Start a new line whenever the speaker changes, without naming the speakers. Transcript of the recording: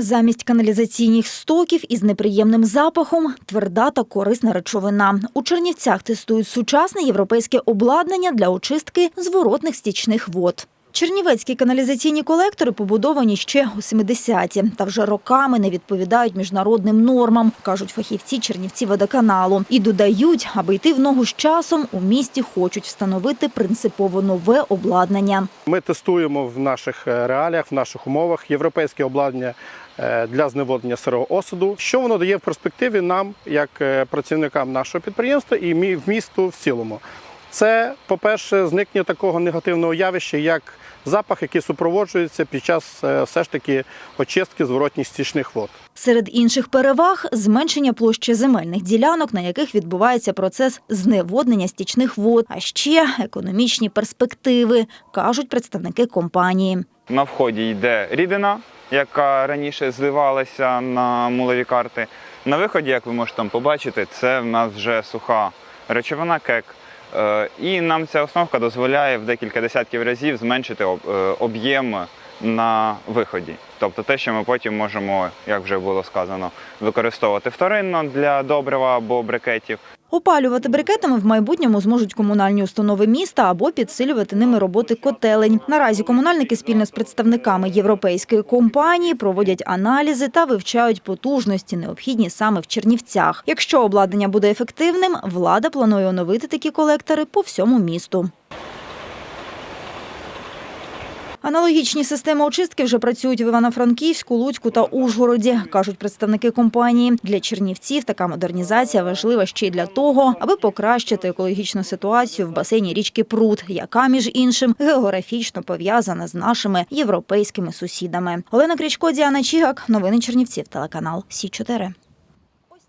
Замість каналізаційних стоків із неприємним запахом тверда та корисна речовина. У Чернівцях тестують сучасне європейське обладнання для очистки зворотних стічних вод. Чернівецькі каналізаційні колектори побудовані ще у 70-ті та вже роками не відповідають міжнародним нормам, кажуть фахівці Чернівці водоканалу. І додають, аби йти в ногу з часом, у місті хочуть встановити принципово нове обладнання.
Ми тестуємо в наших е, реаліях, в наших умовах європейське обладнання для зневоднення сирого осаду. Що воно дає в перспективі нам, як е, працівникам нашого підприємства і в місту в цілому? Це, по-перше, зникнення такого негативного явища, як запах, який супроводжується під час е, все ж таки очистки зворотніх стічних вод.
Серед інших переваг зменшення площі земельних ділянок, на яких відбувається процес зневоднення стічних вод, а ще економічні перспективи, кажуть представники компанії.
На вході йде рідина, яка раніше зливалася на мулові карти. На виході, як ви можете там побачити, це в нас вже суха речовина кек. Е, І нам ця основка дозволяє в декілька десятків разів зменшити е, об'єм на виході. Тобто те, що ми потім можемо, як вже було сказано, використовувати вторинно для добрива або брикетів.
Опалювати брикетами в майбутньому зможуть комунальні установи міста або підсилювати ними роботи котелень. Наразі комунальники спільно з представниками європейської компанії проводять аналізи та вивчають потужності, необхідні саме в Чернівцях. Якщо обладнання буде ефективним, влада планує оновити такі колектори по всьому місту. Аналогічні системи очистки вже працюють в Івано-Франківську, Луцьку та Ужгороді, кажуть представники компанії. Для чернівців така модернізація важлива ще й для того, аби покращити екологічну ситуацію в басейні річки Прут, яка, між іншим, географічно пов'язана з нашими європейськими сусідами. Олена Крічко, Діана Чігак. Новини Чернівців. Телеканал Сі 4